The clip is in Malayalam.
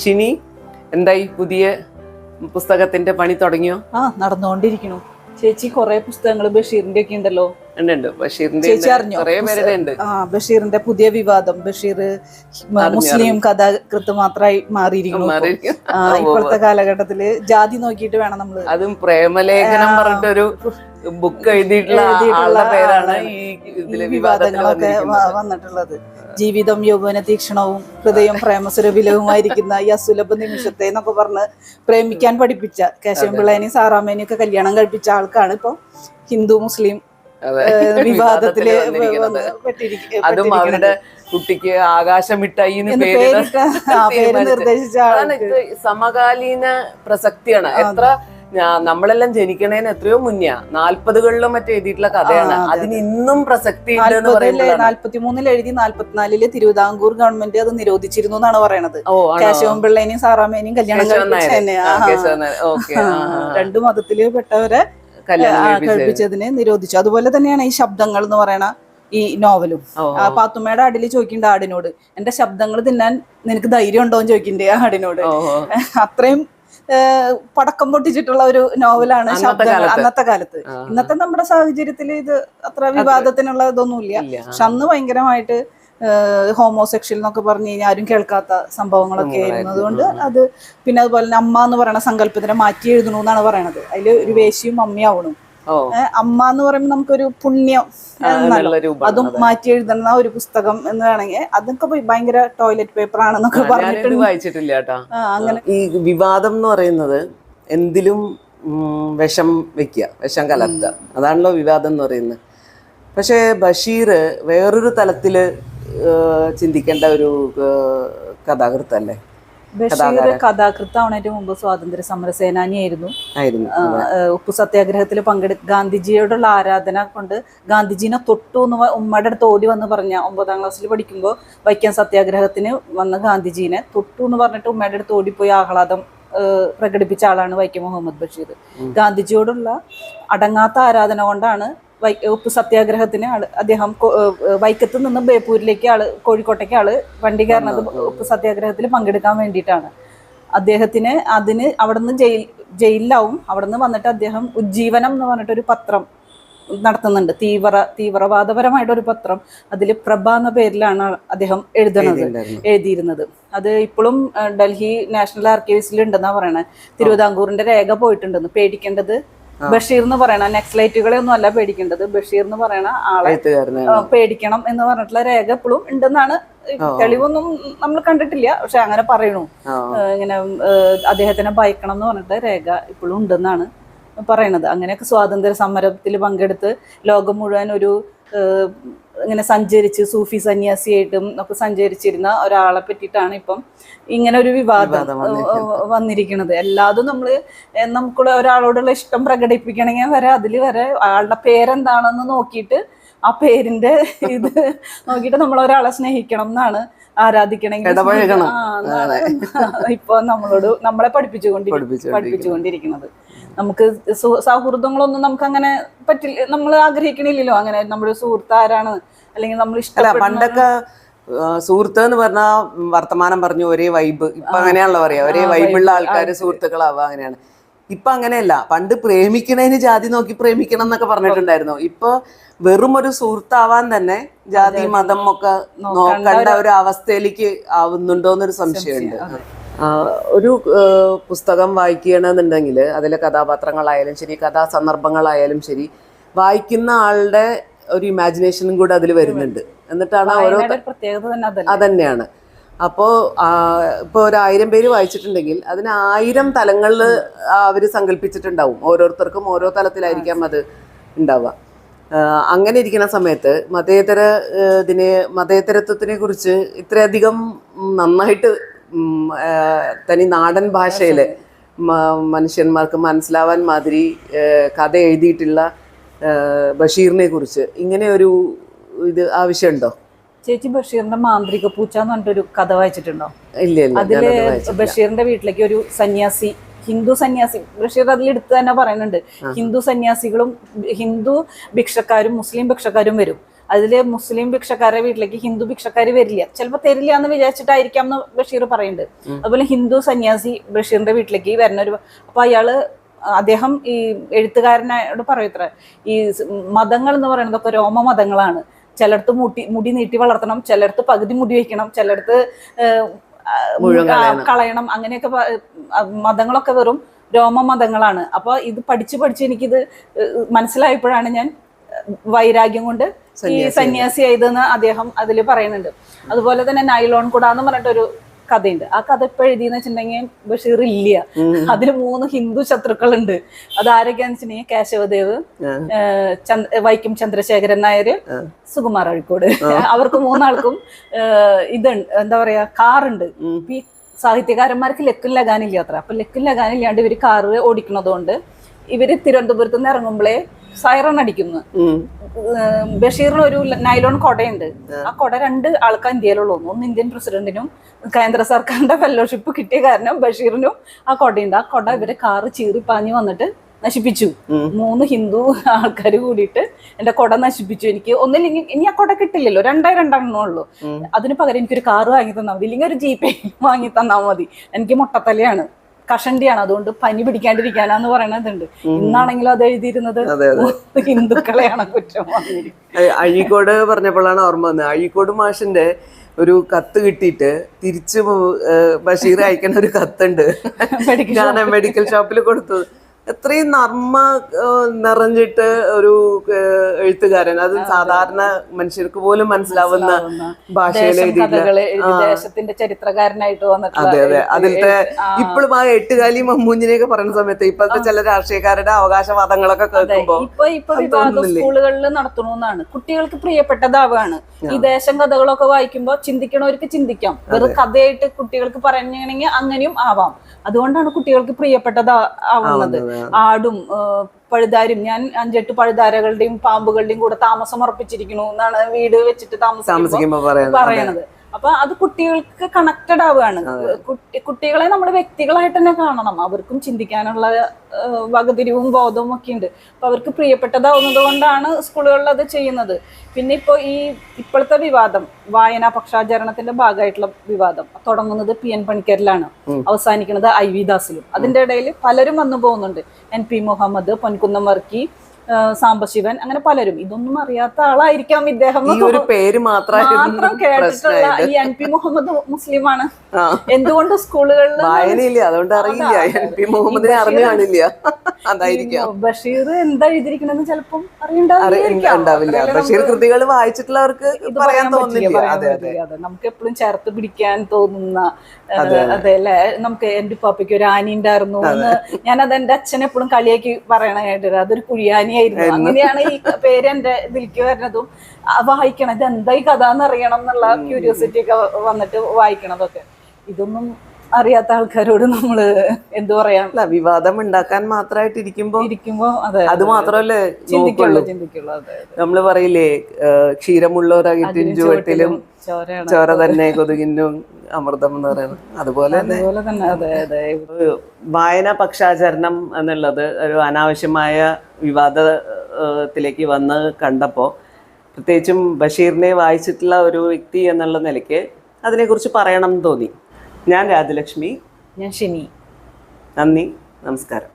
ഷിനി എന്തായി പുതിയ പുസ്തകത്തിന്റെ പണി തുടങ്ങിയോ? ആ നടന്നുകൊണ്ടിരിക്കണു ചേച്ചി കുറെ പുസ്തകങ്ങൾ ബഷീറിന്റെ ഒക്കെ ഉണ്ടല്ലോ. ഉണ്ട് ഉണ്ട് ബഷീറിന്റെ പുതിയ വിവാദം. ബഷീർ മുസ്ലിം കഥാകൃത്ത് മാത്രമായി മാറിയിരിക്കുന്നു. ഇപ്പൊ. മാറിയിരിക്കുന്നു. ഇപ്പോഴത്തെ കാലഘട്ടത്തിൽ ജാതി നോക്കിയിട്ട് വേണം നമ്മൾ. അതും പ്രേമലേഖനം പറഞ്ഞിട്ടൊരു ബുക്ക് എഴുതിയിട്ടുള്ള ആളുടെ പേരാണ് ഈ ഇതിലെ വിവാദങ്ങളൊക്കെ വന്നിട്ടുള്ളത്. ജീവിതം യൗവന തീക്ഷണവും ഹൃദയം പ്രേമസുരവിലവുമായിരിക്കുന്ന ഈ അസുലഭ നിമിഷത്തെ എന്നൊക്കെ പറഞ്ഞ് പ്രേമിക്കാൻ പഠിപ്പിച്ച കേശവൻ പിള്ളേനെയും സാറാമേനെയും ഒക്കെ കല്യാണം കഴിപ്പിച്ച ആൾക്കാണ് ഇപ്പൊ ഹിന്ദു മുസ്ലിം വിവാദത്തിൽ അതും. അവരുടെ കുട്ടിക്ക് ആകാശമിട്ടായി പേര് സമകാലീന പ്രസക്തിയാണ്. എത്ര നമ്മളെല്ലാം ജനിക്കണേന് എത്രയോ മുന്നെയാ നാല്പതുകളിലും മറ്റേ എഴുതിയിട്ടുള്ള കഥയാണ്. അതിന് ഇന്നും പ്രസക്തി നാല്പത്തിമൂന്നിൽ എഴുതി നാല്പത്തിനാലിൽ തിരുവിതാംകൂർ ഗവൺമെന്റ് അത് നിരോധിച്ചിരുന്നു എന്നാണ് പറയണത്. കേശവൻ പിള്ളേനെയും സാറാമേനെയും കല്യാണം. രണ്ടു മതത്തിൽ പെട്ടവരെ. കഴിപ്പിച്ചതിനെ നിരോധിച്ചു. അതുപോലെ തന്നെയാണ് ഈ ശബ്ദങ്ങൾ എന്ന് പറയണ ഈ നോവലും. പാത്തുമ്മയുടെ ആടിൽ ചോദിക്കേണ്ട ആടിനോട് എന്റെ ശബ്ദങ്ങൾ തിന്നാൻ നിനക്ക് ധൈര്യം ഉണ്ടോ? എന്ന് ചോദിക്കണ്ടേ ആടിനോട്. അത്രയും പടക്കം പൊട്ടിച്ചിട്ടുള്ള ഒരു നോവലാണ് ശബ്ദങ്ങൾ. അന്നത്തെ കാലത്ത്. ഇന്നത്തെ നമ്മുടെ സാഹചര്യത്തിൽ ഇത് അത്ര വിവാദത്തിനുള്ള ഇതൊന്നുമില്ല. ഇല്ല. പക്ഷെ അന്ന് ഭയങ്കരമായിട്ട് ഹോമോസെക്ഷൽ എന്നൊക്കെ പറഞ്ഞു കഴിഞ്ഞാൽ ആരും കേൾക്കാത്ത സംഭവങ്ങളൊക്കെ ആയിരുന്നു. അതുകൊണ്ട് അത് പിന്നെ അതുപോലെ തന്നെ അമ്മ എന്ന് പറയുന്ന സങ്കല്പത്തിനെ മാറ്റി എഴുതണു എന്നാണ് പറയണത്. അതിൽ ഒരു വേശിയും അമ്മയാവണം അമ്മ എന്ന് പറയുമ്പോൾ നമുക്കൊരു പുണ്യം അതും മാറ്റി എഴുതുന്ന ഒരു പുസ്തകം എന്ന് വേണമെങ്കിൽ അതൊക്കെ ഭയങ്കര ടോയ്ലറ്റ് പേപ്പർ ആണെന്നൊക്കെ പറഞ്ഞിട്ടുണ്ട്. വായിച്ചിട്ടില്ല അങ്ങനെ. ഈ വിവാദം എന്ന് പറയുന്നത് എന്തിലും വിഷം വെക്കുക വിഷം കലർത്തുക. അതാണല്ലോ വിവാദം എന്ന് പറയുന്നത്. പക്ഷേ ബഷീർ വേറൊരു തലത്തിൽ ചിന്തിക്കേണ്ട ഒരു കഥാകൃത്തല്ലേ? ബഷീർ ഏറ്റവും മുമ്പ് സ്വാതന്ത്ര്യ സമര സേനാനിയായിരുന്നു. ഉപ്പു സത്യാഗ്രഹത്തിൽ പങ്കെടു ഗാന്ധിജിയോടുള്ള ആരാധന കൊണ്ട് ഗാന്ധിജീനെ തൊട്ടു എന്ന് ഉമ്മയുടെ അടുത്ത് ഓടി വന്ന് പറഞ്ഞ ഒമ്പതാം ക്ലാസ്സിൽ പഠിക്കുമ്പോൾ വൈക്കം സത്യാഗ്രഹത്തിന് വന്ന ഗാന്ധിജീനെ തൊട്ടു എന്ന് പറഞ്ഞിട്ട് ഉമ്മയുടെ അടുത്ത് ഓടിപ്പോയി ആഹ്ലാദം പ്രകടിപ്പിച്ച ആളാണ് വൈക്കം മുഹമ്മദ് ബഷീർ. ഗാന്ധിജിയോടുള്ള അടങ്ങാത്ത ആരാധന കൊണ്ടാണ് ഉപ്പു സത്യാഗ്രഹത്തിന് ആൾ അദ്ദേഹം വൈക്കത്ത് നിന്ന് ബേപ്പൂരിലേക്ക് ആൾ കോഴിക്കോട്ടേക്ക് ആൾ വണ്ടി കയറുന്നത് ഉപ്പ് സത്യാഗ്രഹത്തിൽ പങ്കെടുക്കാൻ വേണ്ടിയിട്ടാണ്. അദ്ദേഹത്തിന് അതിന് അവിടുന്ന് ജയിൽ ജയിലിലാവും. അവിടുന്ന് വന്നിട്ട് അദ്ദേഹം ഉജ്ജീവനം എന്ന് പറഞ്ഞിട്ടൊരു പത്രം നടത്തുന്നുണ്ട്. തീവ്ര തീവ്രവാദപരമായിട്ട് ഒരു പത്രം. അതിൽ പ്രഭ എന്ന പേരിലാണ് അദ്ദേഹം എഴുതുന്നത് എഴുതിയിരുന്നത്. അത് ഇപ്പോഴും ഡൽഹി നാഷണൽ ആർക്കൈവ്സിൽ ഉണ്ടെന്നാണ് പറയണത് തിരുവിതാംകൂറിന്റെ രേഖ പോയിട്ടുണ്ടെന്ന്. പേടിക്കേണ്ടത് ബഷീർ എന്ന് പറയണ നെക്സലൈറ്റുകളെ ഒന്നും അല്ല പേടിക്കേണ്ടത്. ബഷീർ എന്ന് പറയണ ആളെ പേടിക്കണം എന്ന് പറഞ്ഞിട്ടുള്ള രേഖ എപ്പോഴും ഉണ്ടെന്നാണ് തെളിവൊന്നും നമ്മൾ കണ്ടിട്ടില്ല. പക്ഷെ അങ്ങനെ പറയണു. ഇങ്ങനെ അദ്ദേഹത്തിനെ ഭയക്കണം എന്ന് പറഞ്ഞിട്ട് രേഖ ഇപ്പോഴും ഉണ്ടെന്നാണ് പറയണത് അങ്ങനെയൊക്കെ സ്വാതന്ത്ര്യ സമരത്തിൽ പങ്കെടുത്ത് ലോകം മുഴുവൻ ഒരു ഇങ്ങനെ സഞ്ചരിച്ച് സൂഫി സന്യാസിയായിട്ടും ഒക്കെ സഞ്ചരിച്ചിരുന്ന ഒരാളെ പറ്റിയിട്ടാണ് ഇപ്പം ഇങ്ങനെ ഒരു വിവാദം വന്നിരിക്കുന്നത്. അല്ലാതെ നമ്മൾ നമുക്കുള്ള ഒരാളോടുള്ള ഇഷ്ടം പ്രകടിപ്പിക്കണമെങ്കിൽ വരെ അതിൽ വരെ ആളുടെ പേരെന്താണെന്ന് നോക്കിയിട്ട് ആ പേരിന്റെ ഇത് നോക്കിയിട്ട് നമ്മൾ ഒരാളെ സ്നേഹിക്കണം എന്നാണ് ആരാധിക്കണമെങ്കിൽ ഇപ്പൊ നമ്മളോട് നമ്മളെ പഠിപ്പിച്ചുകൊണ്ടിരി പഠിപ്പിച്ചുകൊണ്ടിരിക്കുന്നത്. നമുക്ക് സൗഹൃദങ്ങളൊന്നും നമുക്ക് അങ്ങനെ പറ്റില്ല നമ്മൾ ആഗ്രഹിക്കണില്ലല്ലോ. അങ്ങനെ നമ്മുടെ സുഹൃത്ത് ആരാണ് അല്ലെങ്കിൽ നമ്മൾ ഇഷ്ടപ്പെടുന്ന പണ്ടൊക്കെ സുഹൃത്ത് എന്ന് പറഞ്ഞാൽ വർത്തമാനം പറഞ്ഞു ഒരേ വൈബ് ഇപ്പൊ അങ്ങനെയാണല്ലോ പറയാ. ഒരേ വൈബുള്ള ആൾക്കാർ സുഹൃത്തുക്കളാവുക അങ്ങനെയാണ്. ഇപ്പൊ അങ്ങനെയല്ല. പണ്ട് പ്രേമിക്കണേന് ജാതി നോക്കി പ്രേമിക്കണം എന്നൊക്കെ പറഞ്ഞിട്ടുണ്ടായിരുന്നു. ഇപ്പൊ വെറും ഒരു സുഹൃത്താവാൻ തന്നെ ജാതി മതം ഒക്കെ നോക്കേണ്ട ഒരു അവസ്ഥയിലേക്ക് ആവുന്നുണ്ടോ എന്നൊരു സംശയമുണ്ട് ഒരു പുസ്തകം വായിക്കണമെന്നുണ്ടെങ്കിൽ അതിലെ കഥാപാത്രങ്ങളായാലും ശരി കഥാസന്ദർഭങ്ങളായാലും ശരി വായിക്കുന്ന ആളുടെ ഒരു ഇമാജിനേഷനും കൂടെ അതിൽ വരുന്നുണ്ട്. എന്നിട്ടാണ് ഓരോ പ്രത്യേകത അതന്നെയാണ്. അപ്പോൾ ഇപ്പോൾ ഒരു ആയിരം പേര് വായിച്ചിട്ടുണ്ടെങ്കിൽ അതിന് ആയിരം തലങ്ങളിൽ അവർ സങ്കല്പിച്ചിട്ടുണ്ടാവും ഓരോരുത്തർക്കും ഓരോ തലത്തിലായിരിക്കാം അത് ഉണ്ടാവുക. അങ്ങനെ ഇരിക്കുന്ന സമയത്ത് മതേതര ഇതിനെ മതേതരത്വത്തിനെ കുറിച്ച് ഇത്രയധികം നന്നായിട്ട് തനി നാടൻ ഭാഷയിൽ മനുഷ്യന്മാർക്ക് മനസ്സിലാവാൻ മാതിരി കഥ എഴുതിയിട്ടുള്ള ബഷീറിനെ കുറിച്ച്. ഇങ്ങനെ ഒരു ഇത് ആവശ്യമുണ്ടോ? ചേച്ചി ബഷീറിന്റെ മാന്ത്രിക പൂച്ച എന്ന് പറഞ്ഞിട്ടൊരു കഥ വായിച്ചിട്ടുണ്ടോ? ഇല്ല അതിൽ ബഷീറിന്റെ വീട്ടിലേക്ക് ഒരു സന്യാസി ഹിന്ദു സന്യാസി ബഷീർ അതിൽ എടുത്ത് തന്നെ പറയുന്നുണ്ട്. ഹിന്ദു സന്യാസികളും ഹിന്ദു ഭിക്ഷക്കാരും മുസ്ലിം ഭിക്ഷക്കാരും വരും. അതിൽ മുസ്ലിം ഭിക്ഷക്കാരെ വീട്ടിലേക്ക് ഹിന്ദു ഭിക്ഷക്കാർ വരില്ല. ചിലപ്പോൾ തരില്ല എന്ന് വിചാരിച്ചിട്ടായിരിക്കാം എന്ന് ബഷീർ പറയുന്നുണ്ട് അതുപോലെ ഹിന്ദു സന്യാസി ബഷീറിന്റെ വീട്ടിലേക്ക് വരുന്ന ഒരു അപ്പൊ അയാൾ അദ്ദേഹം ഈ എഴുത്തുകാരനോട് പറയത്ര ഈ മതങ്ങൾ എന്ന് പറയുന്നതൊക്കെ രോമ മതങ്ങളാണ്. ചിലടത്ത് മുടി മുടി നീട്ടി വളർത്തണം ചിലടത്ത് പകുതി മുടി വയ്ക്കണം ചിലടത്ത് കളയണം. അങ്ങനെയൊക്കെ മതങ്ങളൊക്കെ വെറും രോമ മതങ്ങളാണ്. അപ്പൊ ഇത് പഠിച്ചു പഠിച്ച് എനിക്കിത് മനസ്സിലായപ്പോഴാണ് ഞാൻ വൈരാഗ്യം കൊണ്ട് ഈ സന്യാസി ആയതെന്ന് അദ്ദേഹം അതിൽ പറയുന്നുണ്ട്. അതുപോലെ തന്നെ നൈലോൺ കുട എന്ന് പറഞ്ഞിട്ടൊരു കഥയുണ്ട്. ആ കഥ ഇപ്പൊ എഴുതിയെന്ന് വെച്ചിട്ടുണ്ടെങ്കിൽ ബഷീർ ഇല്ല. അതിൽ മൂന്ന് ഹിന്ദു ശത്രുക്കളുണ്ട്. അതാരൊക്കെയാന്ന് വെച്ചിട്ടുണ്ടെങ്കിൽ കേശവദേവ് വൈക്കം ചന്ദ്രശേഖരൻ നായർ സുകുമാർ അഴിക്കോട്. അവർക്ക് മൂന്നാൾക്കും ഇത് എന്താ പറയാ കാറുണ്ട്. ഈ സാഹിത്യകാരന്മാർക്ക് ലക്കും ലഗാനില്ല അത്ര അപ്പൊ ലക്കും ലഗാനില്ലാണ്ട് ഇവർ കാറ് ഓടിക്കുന്നതുകൊണ്ട് ഇവർ തിരുവനന്തപുരത്ത് നിന്ന് ഇറങ്ങുമ്പോഴേ സൈറൺ അടിക്കുന്നു. ബഷീറിന് ഒരു നൈലോൺ കൊടയുണ്ട്. ആ. കൊട രണ്ട് ആൾക്കാർ ഇന്ത്യയിലുള്ളൂ ഒന്ന് ഇന്ത്യൻ പ്രസിഡന്റിനും കേന്ദ്ര സർക്കാരിന്റെ ഫെലോഷിപ്പ് കിട്ടിയ കാരണം ബഷീറിനും ആ കൊടയുണ്ട്. ആ കൊട ഇവരെ കാറ് ചീറി പാഞ്ഞു വന്നിട്ട് നശിപ്പിച്ചു. മൂന്ന് ഹിന്ദു ആൾക്കാർ കൂടിയിട്ട് എന്റെ കൊട നശിപ്പിച്ചു. എനിക്ക് ഒന്നില്ലെങ്കിൽ ഇനി ആ കൊട കിട്ടില്ലല്ലോ. രണ്ടായി രണ്ടെണ്ണേ ഉള്ളൂ. അതിന് പകരം എനിക്കൊരു കാറ് വാങ്ങി തന്നാൽ മതി. ഇല്ലെങ്കിൽ ഒരു ജീപ്പേ വാങ്ങി തന്നാൽ മതി. എനിക്ക് മുട്ടത്തലയാണ്. കഷണ്ടിയാണ്. അതുകൊണ്ട് പനി പിടിക്കാണ്ടിരിക്കാനാന്ന് പറയണതുണ്ട്. ഇന്നാണെങ്കിലും അത് എഴുതിയിരുന്നത് ഹിന്ദുക്കളെയാണ് കുറ്റം അഴീക്കോട് പറഞ്ഞപ്പോഴാണ് ഓർമ്മ വന്നത്. അഴീക്കോട് മാഷിന്റെ ഒരു കത്ത് കിട്ടിയിട്ട് തിരിച്ചു ബഷീർ അയക്കുന്ന ഒരു കത്തുണ്ട്. ഞാൻ മെഡിക്കൽ ഷോപ്പിൽ കൊടുത്തു. എത്രയും നർമ്മ നിറഞ്ഞിട്ട് ഒരു എഴുത്തുകാരൻ. അത് സാധാരണ മനുഷ്യർക്ക് പോലും മനസ്സിലാവുന്ന ഭാഷയിലെ ദേശത്തിന്റെ ചരിത്രകാരനായിട്ട് അതെ അതെ. അതിലത്തെ. ഇപ്പോഴും ആ എട്ടുകാലി മമ്മൂഞ്ഞിനെയൊക്കെ പറയുന്ന സമയത്ത് ഇപ്പോഴത്തെ ചില രാഷ്ട്രീയക്കാരുടെ അവകാശവാദങ്ങളൊക്കെ കേൾക്കുമ്പോ ഇപ്പൊ ഇപ്പൊ അത് വിവാദം തോന്നുന്നില്ലേ? സ്കൂളുകളിൽ നടത്തണമെന്നാണ് കുട്ടികൾക്ക് പ്രിയപ്പെട്ടതാവാണ്. ഈ ദേശം കഥകളൊക്കെ വായിക്കുമ്പോൾ ചിന്തിക്കണവർക്ക് ചിന്തിക്കാം. വെറും കഥയായിട്ട് കുട്ടികൾക്ക് പറയണമെങ്കിൽ അങ്ങനെയും ആവാം. അതുകൊണ്ടാണ് കുട്ടികൾക്ക് പ്രിയപ്പെട്ടത് ആവുന്നത്. ആടും പഴുതാരും ഞാൻ അഞ്ചെട്ട് പഴുതാരകളുടെയും പാമ്പുകളുടെയും കൂടെ താമസം ഉറപ്പിച്ചിരിക്കുന്നു എന്നാണ് വീട് വെച്ചിട്ട് താമസിക്കുമ്പോൾ താമസിക്കുമ്പോ പറയുന്നത്. പറയണത് അപ്പൊ അത് കുട്ടികൾക്ക് കണക്റ്റഡ് ആവുകയാണ്. കുട്ടികളെ നമ്മൾ വ്യക്തികളായിട്ട് തന്നെ കാണണം. അവർക്കും ചിന്തിക്കാനുള്ള വകതിരിവും ബോധവും ഒക്കെ ഉണ്ട്. അപ്പൊ അവർക്ക് പ്രിയപ്പെട്ടതാവുന്നത് കൊണ്ടാണ് സ്കൂളുകളിൽ അത് ചെയ്യുന്നത്. പിന്നെ ഇപ്പോൾ ഈ ഇപ്പോഴത്തെ വിവാദം വായനാ പക്ഷാചരണത്തിന്റെ ഭാഗമായിട്ടുള്ള വിവാദം. തുടങ്ങുന്നത് പി എൻ പണിക്കരിലാണ്. അവസാനിക്കുന്നത് ഐ വി ദാസിലും. അതിന്റെ ഇടയിൽ പലരും വന്നു പോകുന്നുണ്ട്. എൻ പി മുഹമ്മദ് പൊൻകുന്നം വർക്കി സാംബശിവൻ അങ്ങനെ പലരും. ഇതൊന്നും അറിയാത്ത ആളായിരിക്കാം ഇദ്ദേഹം ഒരു പേര് മാത്രം കേട്ടിട്ടുള്ള ഈ എൻ പി മുഹമ്മദ് മുസ്ലിമാണ്. ആണ് എന്തുകൊണ്ട് സ്കൂളുകളിൽ വായനയില്ല അതുകൊണ്ട് അറിയില്ല. എൻ പി മുഹമ്മദിനെ അറിഞ്ഞു കാണില്ല. അതായിരിക്കാം. ബഷീർ എന്താ എഴുതിയിരിക്കണെന്ന് ചിലപ്പം അറി- അറിയണ്ടാവില്ല ബഷീർ കൃതികൾ വായിച്ചിട്ടുള്ളവർക്ക് പറയാൻ തോന്നില്ല നമുക്ക് എപ്പോഴും ചേർത്ത് പിടിക്കാൻ തോന്നുന്ന അതെ അല്ലെ? നമുക്ക് എന്റെ പാപ്പയ്ക്ക് ഒരു ആനി ഉണ്ടായിരുന്നു ഞാൻ ഞാനത് എന്റെ അച്ഛൻ എപ്പോഴും കളിയാക്കി പറയണ കേട്ടത് അതൊരു കുഴിയാനിയായിരുന്നു അങ്ങനെയാണ് ഈ പേര് എന്റെ ഇതിലേക്ക് വരുന്നതും. വായിക്കണം ഇത് എന്തായി ഈ കഥ എന്നറിയണം എന്നുള്ള ക്യൂരിയോസിറ്റി ഒക്കെ വന്നിട്ട് വായിക്കണതൊക്കെ. ഇതൊന്നും അറിയാത്ത ആൾക്കാരോട് നമ്മൾ എന്തു പറയാം? അല്ല വിവാദം ഉണ്ടാക്കാൻ മാത്രമായിട്ട് ഇരിക്കുമ്പോ ഇരിക്കുമ്പോ അതെ അത് മാത്രമല്ലേ ചിന്തിക്കുള്ളൂ ചിന്തിക്കുള്ളൂ. അതെ. നമ്മൾ പറയില്ലേ ക്ഷീരമുള്ളവരായിട്ട് ചുവട്ടിലും ചോര തന്നെ കൊതുകിനും അമൃതം എന്ന് പറയുന്നത്. അതുപോലെ തന്നെ അതെ വായന പക്ഷാചരണം എന്നുള്ളത് ഒരു അനാവശ്യമായ വിവാദത്തിലേക്ക് വന്ന് കണ്ടപ്പോൾ പ്രത്യേകിച്ചും ബഷീറിനെ വായിച്ചിട്ടുള്ള ഒരു വ്യക്തി എന്നുള്ള നിലയ്ക്ക് അതിനെക്കുറിച്ച് പറയണം എന്ന് തോന്നി. ഞാൻ രാജലക്ഷ്മി. ഞാൻ ഷിനി. നന്ദി നമസ്കാരം.